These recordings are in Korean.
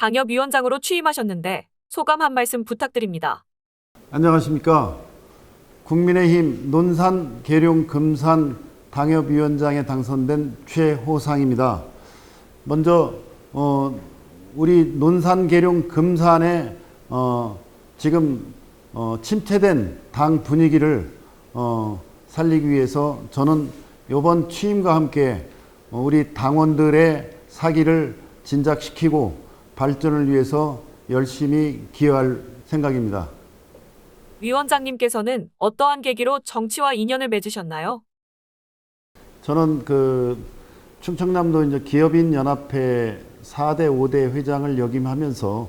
당협위원장으로 취임하셨는데 소감 한 말씀 부탁드립니다. 안녕하십니까. 국민의힘 논산 계룡 금산 당협위원장에 당선된 최호상입니다. 먼저 어, 우리 논산 계룡 금산에 어, 지금 어, 침체된 당 분위기를 어, 살리기 위해서 저는 이번 취임과 함께 어, 우리 당원들의 사기를 진작시키고 발전을 위해서 열심히 기여할 생각입니다. 위원장님께서는 어떠한 계기로 정치와 인연을 맺으셨나요? 저는 그 충청남도 이제 기업인 연합회 4대 5대 회장을 역임하면서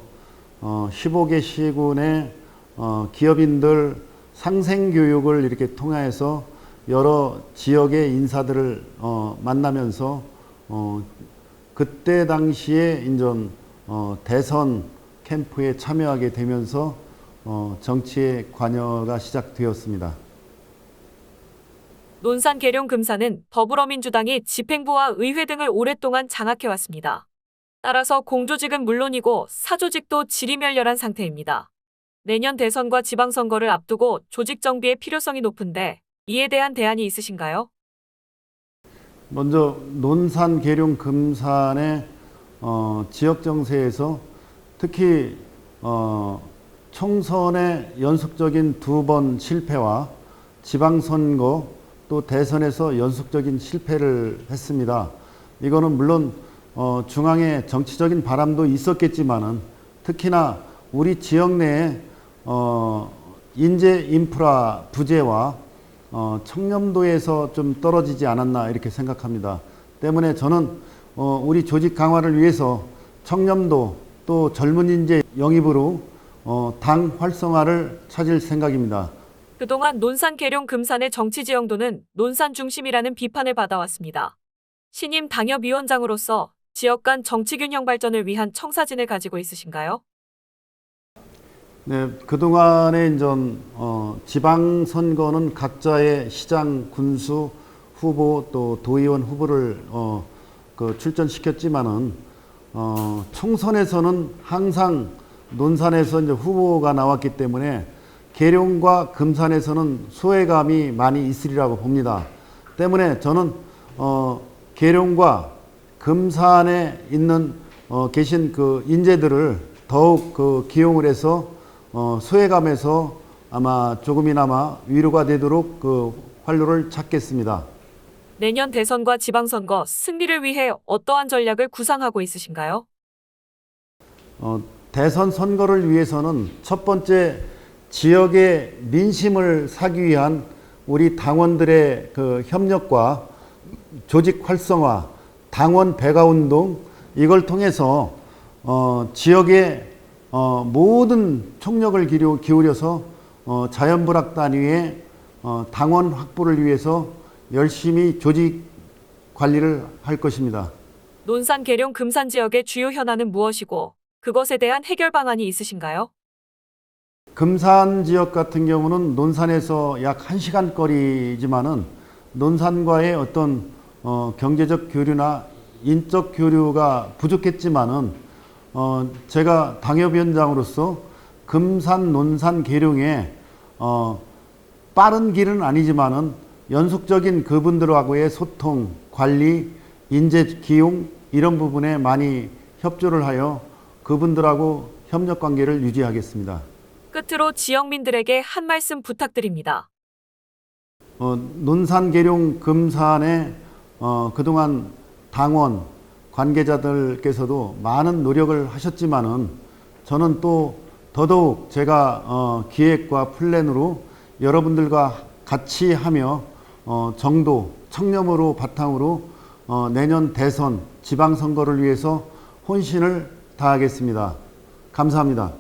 어 15개 시군의 어 기업인들 상생 교육을 이렇게 통해서 여러 지역의 인사들을 어 만나면서 어 그때 당시에 인전 어 대선 캠프에 참여하게 되면서 어 정치에 관여가 시작되었습니다. 논산 계룡 금산은 더불어민주당이 집행부와 의회 등을 오랫동안 장악해왔습니다. 따라서 공조직은 물론이고 사조직도 지리멸렬한 상태입니다. 내년 대선과 지방선거를 앞두고 조직 정비의 필요성이 높은데 이에 대한 대안이 있으신가요? 먼저 논산, 계룡, 금산의 어, 지역 정세에서 특히 어, 총선의 연속적인 두 번 실패와 지방선거 또 대선에서 연속적인 실패를 했습니다. 이거는 물론 어, 중앙의 정치적인 바람도 있었겠지만은 특히나 우리 지역 내에 어, 인재 인프라 부재와 어, 청렴도에서 좀 떨어지지 않았나 이렇게 생각합니다. 때문에 저는 어, 우리 조직 강화를 위해서 청렴도 또 젊은 인재 영입으로 어, 당 활성화를 찾을 생각입니다. 그동안 논산 계룡 금산의 정치 지형도는 논산 중심이라는 비판을 받아왔습니다. 신임 당협위원장으로서 지역 간 정치 균형 발전을 위한 청사진을 가지고 있으신가요? 네, 그동안의 이전 어, 지방 선거는 각자의 시장 군수 후보 또 도의원 후보를 어, 그 출전시켰지만은 어, 총선에서는 항상 논산에서 이제 후보가 나왔기 때문에 계룡과 금산에서는 소외감이 많이 있으리라고 봅니다. 때문에 저는 어, 계룡과 금산에 있는 어, 계신 그 인재들을 더욱 그 기용을 해서 어, 소외감에서 아마 조금이나마 위로가 되도록 그 활로를 찾겠습니다. 내년 대선과 지방선거 승리를 위해 어떠한 전략을 구상하고 있으신가요? 어, 대선 선거를 위해서는 첫 번째 지역의 민심을 사기 위한 우리 당원들의 그 협력과 조직 활성화, 당원 배가 운동 이걸 통해서 어, 지역의 어, 모든 총력을 기울여- 기울여서 어, 자연불학 단위의 어, 당원 확보를 위해서 열심히 조직 관리를 할 것입니다. 논산 계룡 금산 지역의 주요 현안은 무엇이고 그것에 대한 해결 방안이 있으신가요? 금산 지역 같은 경우는 논산에서 약 1시간 거리지만은 논산과의 어떤 어, 경제적 교류나 인적 교류가 부족했지만은 어, 제가 당협위원장으로서 금산, 논산, 계룡에 어, 빠른 길은 아니지만은 연속적인 그분들하고의 소통, 관리, 인재 기용 이런 부분에 많이 협조를 하여 그분들하고 협력 관계를 유지하겠습니다. 끝으로 지역민들에게 한 말씀 부탁드립니다. 어, 논산, 계룡, 금산에 어, 그동안 당원 관계자들께서도 많은 노력을 하셨지만은 저는 또 더더욱 제가 어, 기획과 플랜으로 여러분들과 같이 하며 어, 정도, 청렴으로 바탕으로 어, 내년 대선 지방선거를 위해서 혼신을 다하겠습니다. 감사합니다.